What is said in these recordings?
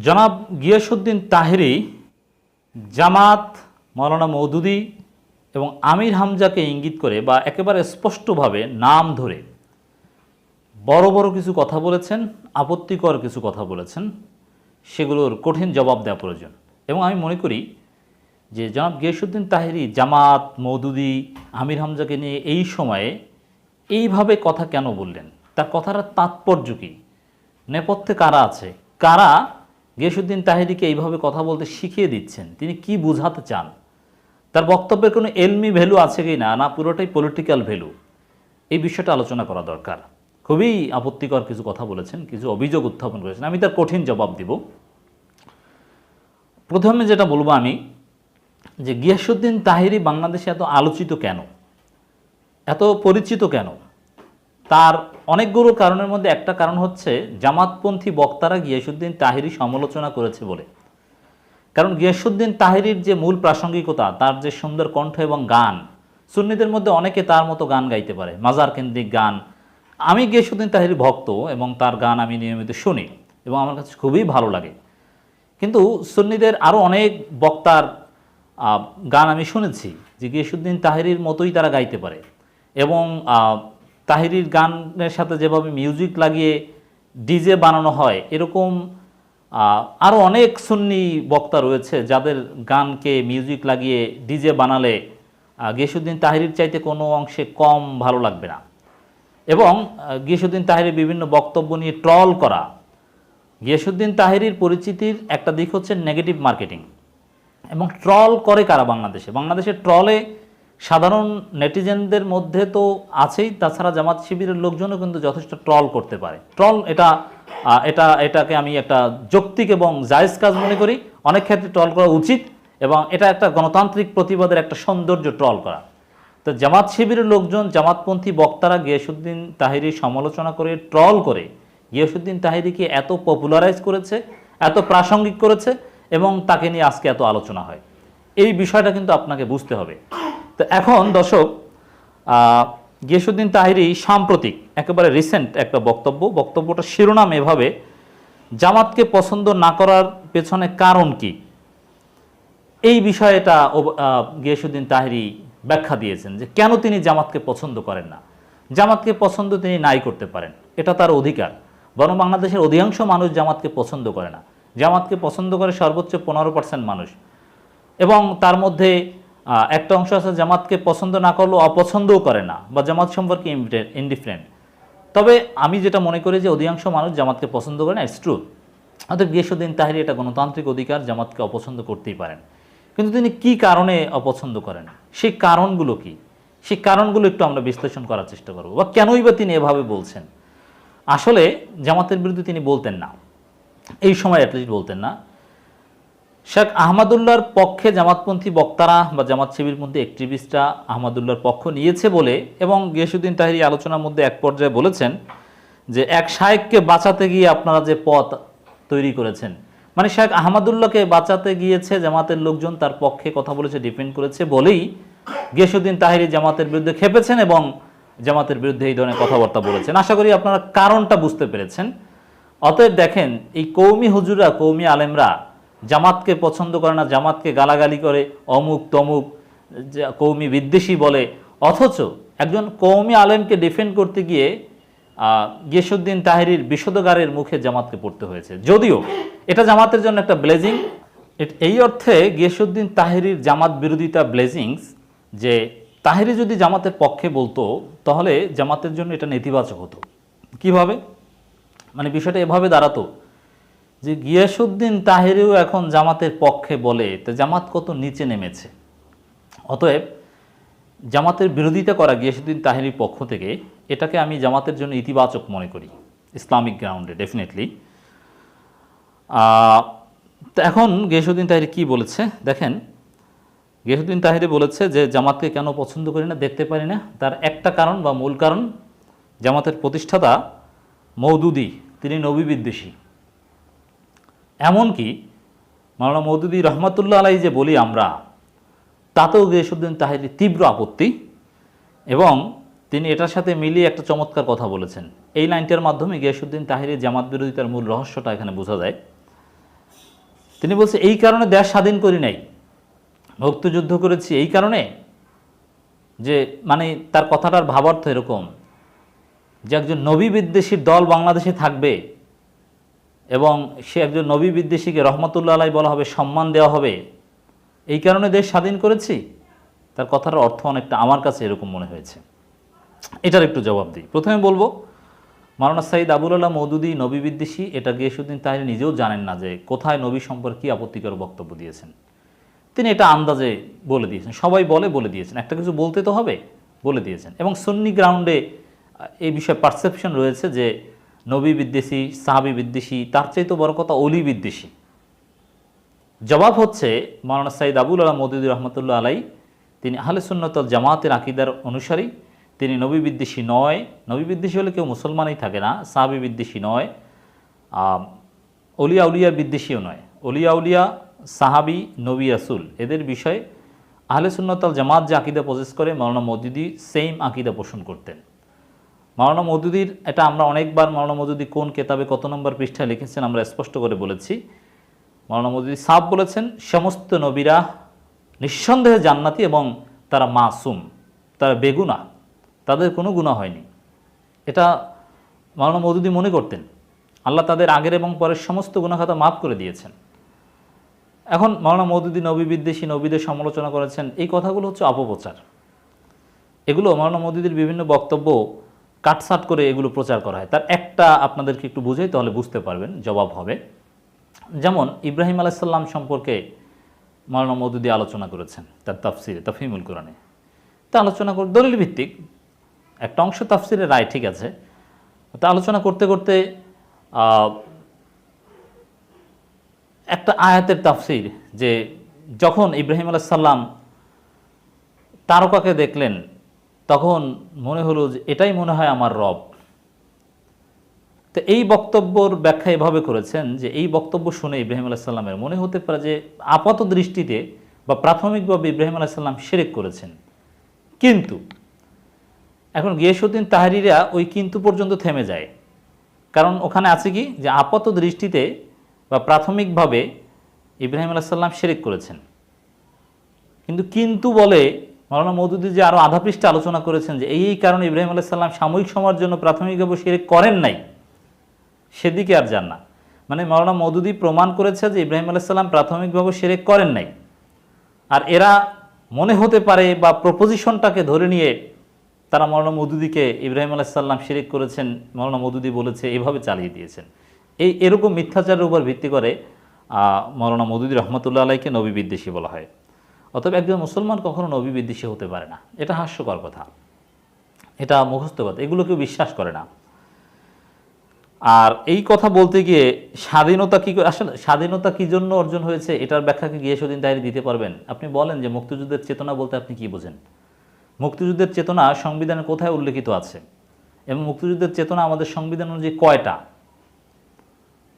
জনাব গিয়াসুদ্দিন তাহেরি, জামাত মৌলানা মৌদুদি এবং আমির হামজাকে ইঙ্গিত করে বা একেবারে স্পষ্টভাবে নাম ধরে বড় বড় কিছু কথা বলেছেন, আপত্তিকর কিছু কথা বলেছেন। সেগুলোর কঠিন জবাব দেওয়া প্রয়োজন। এবং আমি মনে করি যে জনাব গিয়াসুদ্দিন তাহেরি, জামাত মৌদুদি আমির হামজাকে নিয়ে এই সময়ে এইভাবে কথা কেন বললেন? তার কথাটার তাৎপর্য কী? নেপথ্যে কারা আছে? কারা গিয়াসুদ্দিন তাহেরিকে এইভাবে কথা বলতে শিখিয়ে দিচ্ছেন। তিনি কি বোঝাতে চান? তার বক্তব্যের কোনো এলমি ভ্যালু আছে কি না? না, পুরোটাই পলিটিক্যাল ভ্যালু। এই বিষয়টা আলোচনা করা দরকার। খুবই আপত্তিকর কিছু কথা বলেছেন, কিছু অভিযোগ উত্থাপন করেছেন। আমি তার কঠিন জবাব দিব। প্রথমে যেটা বলব আমি, যে গিয়াসুদ্দিন তাহিরি বাংলাদেশে এত আলোচিত কেন? এত পরিচিত কেন? তার অনেকগুলো কারণের মধ্যে একটা কারণ হচ্ছে জামাতপন্থী বক্তারা গিয়াসুদ্দিন তাহিরি সমালোচনা করেছে বলে। কারণ গিয়াসুদ্দিন তাহিরির যে মূল প্রাসঙ্গিকতা, তার যে সুন্দর কণ্ঠ এবং গান, সুন্নিদের মধ্যে অনেকে তার মতো গান গাইতে পারে, মাজার কেন্দ্রিক গান। আমি গিয়াসুদ্দিন তাহিরি ভক্ত এবং তার গান আমি নিয়মিত শুনি এবং আমার কাছে খুবই ভালো লাগে। কিন্তু সুন্নিদের আরও অনেক বক্তার গান আমি শুনেছি যে গিয়াসুদ্দিন তাহিরির মতোই তারা গাইতে পারে এবং তাহিরির গানের সাথে যেভাবে মিউজিক লাগিয়ে ডিজে বানানো হয় এরকম আরও অনেক সুন্নি বক্তা রয়েছে যাদের গানকে মিউজিক লাগিয়ে ডিজে বানালে আহ, গিয়াসুদ্দিন তাহিরির চাইতে কোনো অংশে কম ভালো লাগবে না। এবং গিয়াসুদ্দিন তাহিরির বিভিন্ন বক্তব্য নিয়ে ট্রল করা গিয়াসুদ্দিন তাহিরির পরিচিতির একটা দিক হচ্ছে নেগেটিভ মার্কেটিং এবং ট্রল করে কারা বাংলাদেশে? বাংলাদেশে ট্রলে সাধারণ নেটিজেনদের মধ্যে তো আছেই, তাছাড়া জামাত শিবিরের লোকজনও কিন্তু যথেষ্ট ট্রল করতে পারে। ট্রল এটা এটা, এটাকে আমি একটা যৌক্তিক এবং জায়েজ কাজ মনে করি। অনেক ক্ষেত্রে ট্রল করা উচিত এবং এটা একটা গণতান্ত্রিক প্রতিবাদের একটা সৌন্দর্য ট্রল করা। তো জামাত শিবিরের লোকজন, জামাতপন্থী বক্তারা গিয়াসুদ্দিন তাহিরি সমালোচনা করে, ট্রল করে গিয়াসুদ্দিন তাহিরিকে এত পপুলারাইজ করেছে, এত প্রাসঙ্গিক করেছে এবং তাকে নিয়ে আজকে এত আলোচনা হয়। এই বিষয়টা কিন্তু আপনাকে বুঝতে হবে। তো এখন দর্শক গিয়াসুদ্দিন তাহিরি সাম্প্রতিক, একেবারে রিসেন্ট একটা বক্তব্য। বক্তব্যটা শিরোনাম এভাবে, জামাতকে পছন্দ না করার পেছনে কারণ কি? এই বিষয়টা গিয়াসুদ্দিন তাহিরি ব্যাখ্যা দিয়েছেন যে কেন তিনি জামাতকে পছন্দ করেন না? জামাতকে পছন্দ তিনি নাই করতে পারেন, এটা তার অধিকার। বরং বাংলাদেশের অধিকাংশ মানুষ জামাতকে পছন্দ করে না। জামাতকে পছন্দ করে সর্বোচ্চ পনেরো পার্সেন্ট মানুষ। এবং তার মধ্যে একটা অংশ আছে জামাতকে পছন্দ না করলেও অপছন্দও করে না, বা জামাত সম্পর্কে ইনডিফারেন্ট তবে আমি যেটা মনে করি যে অধিকাংশ মানুষ জামাতকে পছন্দ করে না ইটস ট্রু অর্থাৎ গিয়াসুদ্দিন তাহিরি এটা গণতান্ত্রিক অধিকার, জামাতকে অপছন্দ করতেই পারেন। কিন্তু তিনি কি কারণে অপছন্দ করেন? সেই কারণগুলো কি? সেই কারণগুলো একটু আমরা বিশ্লেষণ করার চেষ্টা করব, বা কেনই বা তিনি এভাবে বলছেন? আসলে জামাতের বিরুদ্ধে তিনি বলতেন না। এই সময় অ্যাটলিস্ট বলতেন না। শেখ আহমদুল্লাহর পক্ষে জামাতপন্থী বক্তারা বা জামাত মধ্যে অ্যাক্টিভিস্টরা আহমদুল্লাহর পক্ষ নিয়েছে বলে এবং গিয়াসুদ্দিন তাহিরি আলোচনার মধ্যে এক পর্যায়ে বলেছেন যে এক শায়েককে বাঁচাতে গিয়ে আপনারা যে পথ তৈরি করেছেন। মানে শেখ আহমদুল্লাহকে বাঁচাতে গিয়েছে জামাতের লোকজন, তার পক্ষে কথা বলেছে ডিপেন্ড করেছে বলেই গিয়াসুদ্দিন তাহিরি জামাতের বিরুদ্ধে খেপেছেন এবং জামাতের বিরুদ্ধে এই ধরনের কথাবার্তা বলেছেন। আশা করি আপনারা কারণটা বুঝতে পেরেছেন। অতএব দেখেন, এই কৌমি হুজুরা কৌমি আলেমরা জামাতকে পছন্দ করে না, জামাতকে গালাগালি করে, অমুক তমুক কৌমি বিদ্বেষী বলে। অথচ একজন কৌমি আলেমকে ডিফেন্ড করতে গিয়ে গিয়াসুদ্দিন তাহিরির বিশদগারের মুখে জামাতকে পড়তে হয়েছে। যদিও এটা জামাতের জন্য একটা ব্লেজিং এই অর্থে গিয়াসুদ্দিন তাহিরির জামাত বিরোধিতা ব্লেজিংস যে তাহিরি যদি জামাতের পক্ষে বলতো, তাহলে জামাতের জন্য এটা নেতিবাচক হতো। কীভাবে? মানে বিষয়টা এভাবে দাঁড়াতো যে গিয়াসুদ্দিন তাহেরিও এখন জামাতের পক্ষে বলে তো জামাত কত নিচে নেমেছে। অতএব জামাতের বিরোধিতা করা গিয়াসুদ্দিন তাহেরির পক্ষ থেকে এটাকে আমি জামাতের জন্য ইতিবাচক মনে করি, ইসলামিক গ্রাউন্ডে, ডেফিনেটলি। এখন গিয়াসুদ্দিন তাহিরি কি বলেছে? দেখেন গিয়াসুদ্দিন তাহিরি বলেছে যে জামাতকে কেন পছন্দ করি না, দেখতে পারি না। তার একটা কারণ বা মূল কারণ, জামাতের প্রতিষ্ঠাতা মৌদুদি তিনি নবী বিদ্বেষী। এমনকি মাওলানা মৌদুদি রহমতুল্লাহ আলাই যে বলি আমরা, তাতেও গিয়াসুদ্দিন তাহিরি তীব্র আপত্তি এবং তিনি এটার সাথে মিলিয়ে একটা চমৎকার কথা বলেছেন। এই লাইনটার মাধ্যমে গিয়াসুদ্দিন তাহিরি জামাত বিরোধিতার মূল রহস্যটা এখানে বোঝা যায়। তিনি বলছে, এই কারণে দেশ স্বাধীন করি নাই। মুক্তিযুদ্ধ করেছি এই কারণে যে মানে তার কথাটার ভাবার্থ এরকম যে একজন নবী বিদ্বেষীর দল বাংলাদেশে থাকবে এবং সে একজন নবী বিদ্বেষীকে রহমতুল্লাহ আলাই বলা হবে, সম্মান দেওয়া হবে, এই কারণে দেশ স্বাধীন করেছি। তার কথার অর্থ অনেকটা আমার কাছে এরকম মনে হয়েছে। এটার একটু জবাব দিই। প্রথমে বলব মারানা সাইদ আবুল আল্লাহ মৌদুদি নবী বিদ্বেষী, এটা গিয়াসুদ্দিন তাহির নিজেও জানেন না যে কোথায় নবী সম্পর্কে কী আপত্তিকর বক্তব্য দিয়েছেন। তিনি এটা আন্দাজে বলে দিয়েছেন, সবাই বলে বলে দিয়েছেন। একটা কিছু বলতে তো হবে, বলে দিয়েছেন। এবং সুন্নি গ্রাউন্ডে এই বিষয়ে পারসেপশন রয়েছে যে নবী বিদ্বেষী, সাহাবি বিদ্বেষী, তার চাইতে বড় কথা অলি বিদ্বেষী। জবাব হচ্ছে মাওলানা সাইদ আবুল আলাহ মদুদুর রহমতুল্লাহ আলাই, তিনি আহলে সুন্নতল জামাতের আকিদার অনুসারী। তিনি নবী বিদ্বেষী নয়। নবী বিদ্বেষী হলে কেউ মুসলমানই থাকে না, সাহাবি বিদ্বেষী নয়। অলিয়া উলিয়ার বিদ্বেষীও নয়। অলিয়া উলিয়া, সাহাবি, নবী আসুল এদের বিষয়ে আহলে সুন্নতাল জামাত যে আকিদা প্রসেস করে, মাওলানা মদুদি সেম আকিদা পোষণ করতেন। মাওলানা মদুদির, এটা আমরা অনেকবার মাওলানা মদুদি কোন কেতাবে কত নম্বর পৃষ্ঠায় লিখেছেন আমরা স্পষ্ট করে বলেছি। মাওলানা মদুদি সাফ বলেছেন, সমস্ত নবীরা নিঃসন্দেহে জান্নাতি এবং তারা মাসুম, তারা বেগুনা, তাদের কোনো গুণা হয়নি। এটা মাওলানা মদুদি মনে করতেন। আল্লাহ তাদের আগের এবং পরের সমস্ত গুণাখাতা মাফ করে দিয়েছেন। এখন মাওলানা মদুদি নবী বিদ্বেষী, নবীদের সমালোচনা করেছেন, এই কথাগুলো হচ্ছে অপপ্রচার। এগুলো মাওলানা মদুদির বিভিন্ন বক্তব্য কাটসাট করে এগুলো প্রচার করা হয়। তার একটা আপনাদেরকে একটু বুঝাই, তাহলে বুঝতে পারবেন, জবাব হবে। যেমন, ইব্রাহিম আলাইসাল্লাম সম্পর্কে মাওলানা মদুদি আলোচনা করেছেন, তার তাফসিরে তাফিমুল কোরআনে। তা আলোচনা করে দলিল ভিত্তিক একটা অংশ তাফসিরের রায় ঠিক আছে। তা আলোচনা করতে করতে একটা আয়াতের তাফসির যে যখন ইব্রাহিম আলাইসাল্লাম তারকাকে দেখলেন তখন মনে হলো যে এটাই মনে হয় আমার রব। তো এই বক্তব্যর ব্যাখ্যা এভাবে করেছেন যে এই বক্তব্য শুনে ইব্রাহিম আলাইসাল্লামের মনে হতে পারে যে আপাত দৃষ্টিতে বা প্রাথমিকভাবে ইব্রাহিম আলাইসাল্লাম শিরেক করেছেন। কিন্তু এখন গিয়াসুদ্দিন তাহারিরা ওই কিন্তু পর্যন্ত থেমে যায়। কারণ ওখানে আছে কি? যে আপাত দৃষ্টিতে বা প্রাথমিকভাবে ইব্রাহিম আলাইসাল্লাম শিরিক করেছেন। কিন্তু কিন্তু বলে মৌলানা মৌদুদি যে আরও আধা পৃষ্ঠা আলোচনা করেছেন যে এই কারণে ইব্রাহিম আলাইসাল্লাম সাময়িক সময়ের জন্য প্রাথমিকভাবে শিরিক করেন নাই, সেদিকে আর যান না। মানে মৌলানা মৌদুদি প্রমাণ করেছে যে ইব্রাহিম আলাইসাল্লাম প্রাথমিকভাবে শিরিক করেন নাই। আর এরা মনে হতে পারে বা প্রপোজিশনটাকে ধরে নিয়ে তারা মৌলানা মৌদুদিকে ইব্রাহিম আলাইসাল্লাম শিরিক করেছেন, মৌলানা মৌদুদি বলেছে, এভাবে চালিয়ে দিয়েছেন। এই এরকম মিথ্যাচারের উপর ভিত্তি করে মৌলানা মৌদুদি রহমতুল্লাহ আলাইকে নবী বিদ্বেষী বলা হয়। অতএব একজন মুসলমান কখনো নবী বিদ্বেষী হতে পারে না। এটা হাস্যকর কথা। এটা মুখস্থ কথা এগুলো কেউ বিশ্বাস করে না। আর এই কথা বলতে গিয়ে স্বাধীনতা কি আসলে স্বাধীনতা কি জন্য অর্জন হয়েছে, এটার ব্যাখ্যা কি গিয়ে সেদিন তাই দিতে পারবেন। আপনি বলেন যে মুক্তিযুদ্ধের চেতনা বলতে আপনি কি বোঝেন? মুক্তিযুদ্ধের চেতনা সংবিধানে কোথায় উল্লেখিত আছে? এবং মুক্তিযুদ্ধের চেতনা আমাদের সংবিধান অনুযায়ী কয়টা?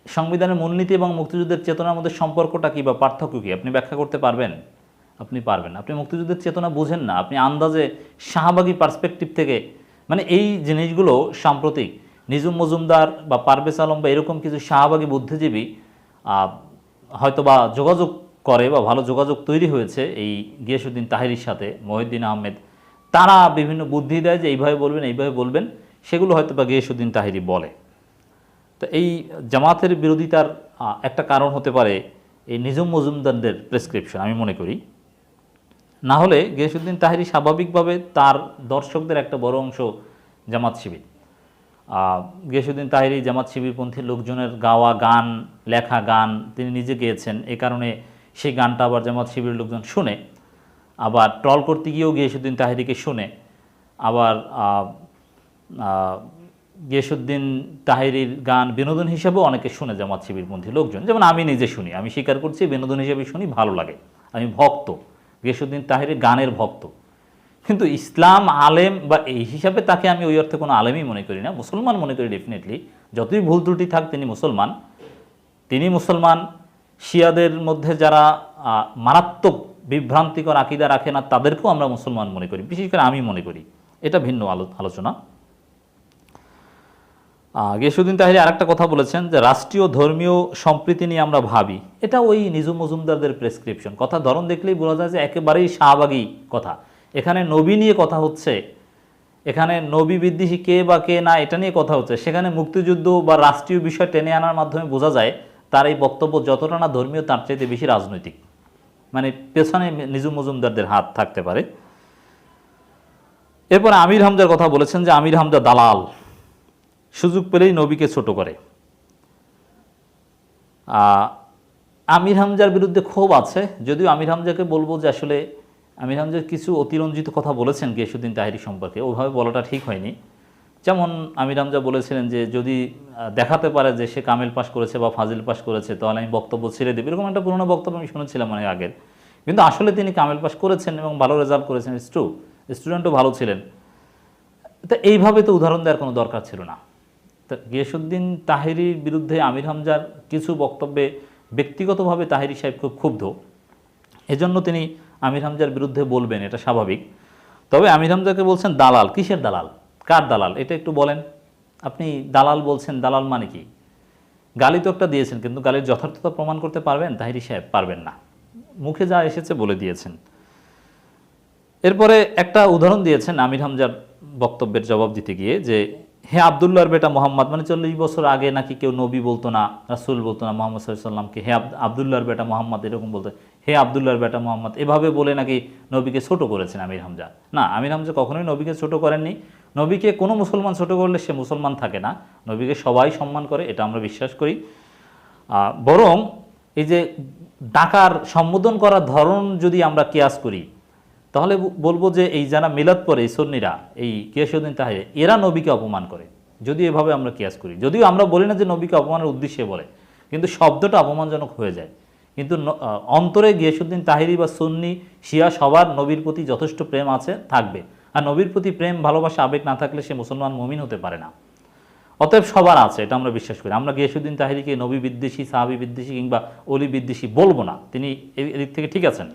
সংবিধানের মূলনীতি এবং মুক্তিযুদ্ধের চেতনার মধ্যে সম্পর্কটা কি বা পার্থক্য কি? আপনি ব্যাখ্যা করতে পারবেন? আপনি পারবেন। আপনি মুক্তিযুদ্ধের চেতনা বোঝেন না। আপনি আন্দাজে শাহবাগী পার্সপেক্টিভ থেকে মানে এই জিনিসগুলো সাম্প্রতিক নিজুম মজুমদার বা পারভেজ আলম বা এরকম কিছু শাহবাগী বুদ্ধিজীবী হয়তো বা যোগাযোগ করে বা ভালো যোগাযোগ তৈরি হয়েছে এই গিয়াসুদ্দিন তাহিরির সাথে, মহিউদ্দিন আহমেদ, তারা বিভিন্ন বুদ্ধি দেয় যে এইভাবে বলবেন এইভাবে বলবেন, সেগুলো হয়তো বা গিয়াসুদ্দিন তাহিরি বলে। তো এই জামাতের বিরোধিতার একটা কারণ হতে পারে এই নিজম মজুমদারদের প্রেসক্রিপশন আমি মনে করি। না হলে গিয়াসুদ্দিন তাহিরি স্বাভাবিকভাবে তার দর্শকদের একটা বড় অংশ জামাত শিবির। গিয়াসুদ্দিন তাহিরি জামাত শিবিরপন্থী লোকজনের গাওয়া গান, লেখা গান তিনি নিজে গেয়েছেন। এ কারণে সেই গানটা আবার জামাত শিবিরের লোকজন শুনে, আবার ট্রল করতে গিয়েও গিয়াসুদ্দিন তাহিরিকে শুনে, আবার গিয়াসুদ্দিন তাহিরির গান বিনোদন হিসাবেও অনেকে শুনে জামাত শিবিরপন্থী লোকজন। যেমন আমি নিজে শুনি, আমি স্বীকার করছি বিনোদন হিসেবে শুনি, ভালো লাগে। আমি ভক্ত। গিয়াসুদ্দিন তাহিরের গানের ভক্ত। কিন্তু ইসলাম আলেম বা এই হিসাবে তাকে আমি ওই অর্থে কোনো আলেমই মনে করি না, মুসলমান মনে করি ডেফিনেটলি যতই ভুল ত্রুটি থাক, তিনি মুসলমান। তিনি মুসলমান, শিয়াদের মধ্যে যারা মারাত্মক বিভ্রান্তিকর আকিদা রাখে না তাদেরকেও আমরা মুসলমান মনে করি, বিশেষ করে আমি মনে করি। এটা ভিন্ন আলো- আলোচনা। গিয়াসুদ্দিন তাহিরি আরেকটা কথা বলেছেন যে রাষ্ট্রীয় ধর্মীয় সম্প্রীতি নিয়ে আমরা ভাবি। এটা ওই নিজুম মজুমদারদের প্রেসক্রিপশন কথা ধরন দেখলেই বোঝা যায় যে একেবারেই শাহবাগী কথা। এখানে নবী নিয়ে কথা হচ্ছে, এখানে নবী বিদ্বেষী কে বা কে না এটা নিয়ে কথা হচ্ছে। সেখানে মুক্তিযুদ্ধ বা রাষ্ট্রীয় বিষয় টেনে আনার মাধ্যমে বোঝা যায় তার এই বক্তব্য যতটা না ধর্মীয় তার চাইতে বেশি রাজনৈতিক। মানে পেছনে নিজুম মজুমদারদের হাত থাকতে পারে। এরপরে আমির হামজার কথা বলেছেন যে আমির হামজা দালাল। সুযোগ পেলেই নবীকে ছোট করে। আমির হামজার বিরুদ্ধে ক্ষোভ আছে, যদিও আমির হামজাকে বলব যে আসলে আমির হামজা কিছু অতিরঞ্জিত কথা বলেছেন গিয়াসুদ্দিন তাহিরি সম্পর্কে, ওভাবে বলাটা ঠিক হয়নি। যেমন আমির হামজা বলেছিলেন যে যদি দেখাতে পারে যে সে কামেল পাস করেছে বা ফাজিল পাস করেছে, তাহলে আমি বক্তব্য ছেড়ে দেবো। এরকম একটা পুরোনো বক্তব্য আমি শুনেছিলাম অনেক আগের। কিন্তু আসলে তিনি কামেল পাস করেছেন এবং ভালো রেজাল্ট করেছেন ট্রু। স্টুডেন্টও ভালো ছিলেন। তা এইভাবে তো উদাহরণ দেওয়ার কোনো দরকার ছিল না। গিয়াসুদ্দিন তাহিরির বিরুদ্ধে আমির হামজার কিছু বক্তব্যে ব্যক্তিগতভাবে তাহিরি সাহেব খুব ক্ষুব্ধ। এজন্য তিনি আমির হামজার বিরুদ্ধে বলবেন, এটা স্বাভাবিক। তবে আমির হামজাকে বলছেন দালাল, কিসের দালাল? কার দালাল? এটা একটু বলেন। আপনি দালাল বলছেন, দালাল মানে কি? গালি তো একটা দিয়েছেন, কিন্তু গালির যথার্থতা প্রমাণ করতে পারবেন? তাহিরি সাহেব পারবেন না। মুখে যা এসেছে বলে দিয়েছেন। এরপরে একটা উদাহরণ দিয়েছেন আমির হামজার বক্তব্যের জবাব দিতে গিয়ে যে হে আবদুল্লাহর বেটা মোহাম্মদ মানে চল্লিশ বছর আগে নাকি কেউ নবী বলতো না, রাসুল বলতো না, মোহাম্মদ সাল্লামকে হে আব- আবদুল্লাহর বেটা মোহাম্মদ এরকম বলতো, হে আবদুল্লাহর বেটা মোহাম্মদ, এভাবে বলে নাকি নবীকে ছোট করেছেন আমির হামজা? না, আমির হামজা কখনোই নবীকে ছোট করেননি। নবীকে কোনো মুসলমান ছোট করলে সে মুসলমান থাকে না, নবীকে সবাই সম্মান করে, এটা আমরা বিশ্বাস করি। বরং এই যে ডাকার সম্বোধন করার ধরন যদি আমরা কেয়াস করি তাহলে বলব যে এই যারা মিলাদ পরে, এই সন্নিরা, এই কিয়াসুদ্দিন তাহে এরা নবীকে অপমান করে। যদি এভাবে আমরা কিয়াস করি। যদিও আমরা বলি না যে নবীকে অপমানের উদ্দেশ্যে বলে, কিন্তু শব্দটা অপমানজনক হয়ে যায়। কিন্তু অন্তরে গিয়াসুদ্দিন তাহিরি বা সুন্নি, শিয়া সবার নবীর প্রতি যথেষ্ট প্রেম আছে, থাকবে। আর নবীর প্রতি প্রেম, ভালোবাসা, আবেগ না থাকলে সে মুসলমান মমিন হতে পারে না। অতএব সবার আছে, এটা আমরা বিশ্বাস করি। আমরা গিয়াসুদ্দিন তাহিরিকে নবী বিদ্বেষী, সাহাবি বিদ্বেষী কিংবা অলি বিদ্বেষী বলব না। তিনি এদিক থেকে ঠিক আছেন?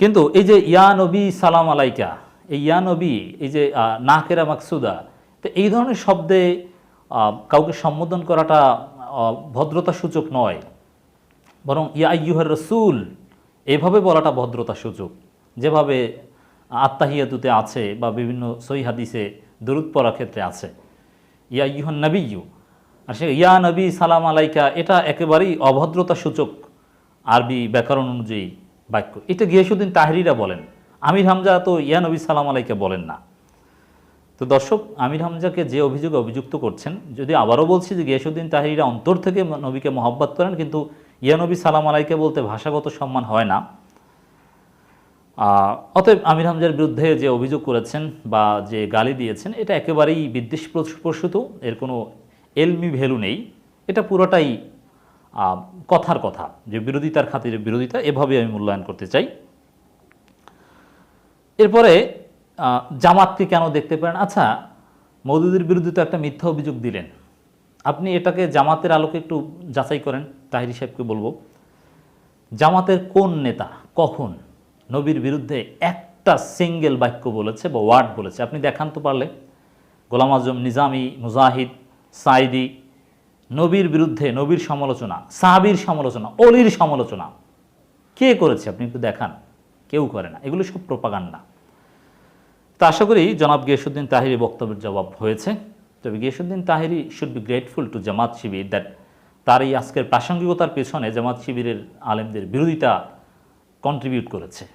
কিন্তু এই যে ইয়া নবী সালাম আলাইকা, এই ইয়া নবী, এই যে নাকেরা মাকসুদা, তো এই ধরনের শব্দে কাউকে সম্বোধন করাটা ভদ্রতা সূচক নয়। বরং ইয়া ইউহার রসুল, এভাবে বলাটা ভদ্রতা সূচক যেভাবে আত্মাহিয়াতুতে আছে বা বিভিন্ন সই হাদিসে দরুদ পড়ার ক্ষেত্রে আছে। ইয়া ইউহন নবী ইউ আর সে ইয়া নবী সালাম আলাইকা, এটা একেবারেই অভদ্রতা সূচক আরবি ব্যাকরণ অনুযায়ী। বাক্য। এটা গিয়াসুদ্দিন তাহরিরা বলেন। আমির হামজা তো ইয়া নবী সালাম আলাইকে বলেন না। তো দর্শক, আমির হামজাকে যে অভিযোগে অভিযুক্ত করছেন, যদি আবারও বলছি যে গিয়াসুদ্দিন তাহিরা অন্তর থেকে নবীকে মহব্বত করেন, কিন্তু ইয়া নবী সালাম আলাইকে বলতে ভাষাগত সম্মান হয় না। অতএব আমির হামজার বিরুদ্ধে যে অভিযোগ করেছেন বা যে গালি দিয়েছেন, এটা একেবারেই বিদ্বেষ প্রসূত। এর কোনো এলমি ভ্যালু নেই। এটা পুরোটাই কথার কথা, যে বিরোধিতার খাতিরে বিরোধিতা এভাবে আমি মূল্যায়ন করতে চাই। এরপরে জামাতকে কেন দেখতে পারেন আচ্ছা মৌদুদির বিরুদ্ধে তো একটা মিথ্যা অভিযোগ দিলেন। আপনি এটাকে জামাতের আলোকে একটু যাচাই করেন, তাহিরি সাহেবকে বলব। জামাতের কোন নেতা কখন নবীর বিরুদ্ধে একটা সিঙ্গেল বাক্য বলেছে বা ওয়ার্ড বলেছে? আপনি দেখান তো পারলে। গোলাম আজম, নিজামি, মুজাহিদ সাইদি নবীর বিরুদ্ধে, নবীর সমালোচনা, সাহাবির সমালোচনা, অলির সমালোচনা। কে করেছে আপনি একটু দেখান। কেউ করে না। এগুলো সব প্রপাগান্ডা। তো আশা করি জনাব গিয়াসুদ্দিন তাহিরি বক্তব্যের জবাব হয়েছে। তবে Giasuddin Tahiri should be grateful to Jamaat Shibir that তার এই আজকের প্রাসঙ্গিকতার পেছনে জামাত শিবিরের আলেমদের বিরোধিতা কন্ট্রিবিউট করেছে।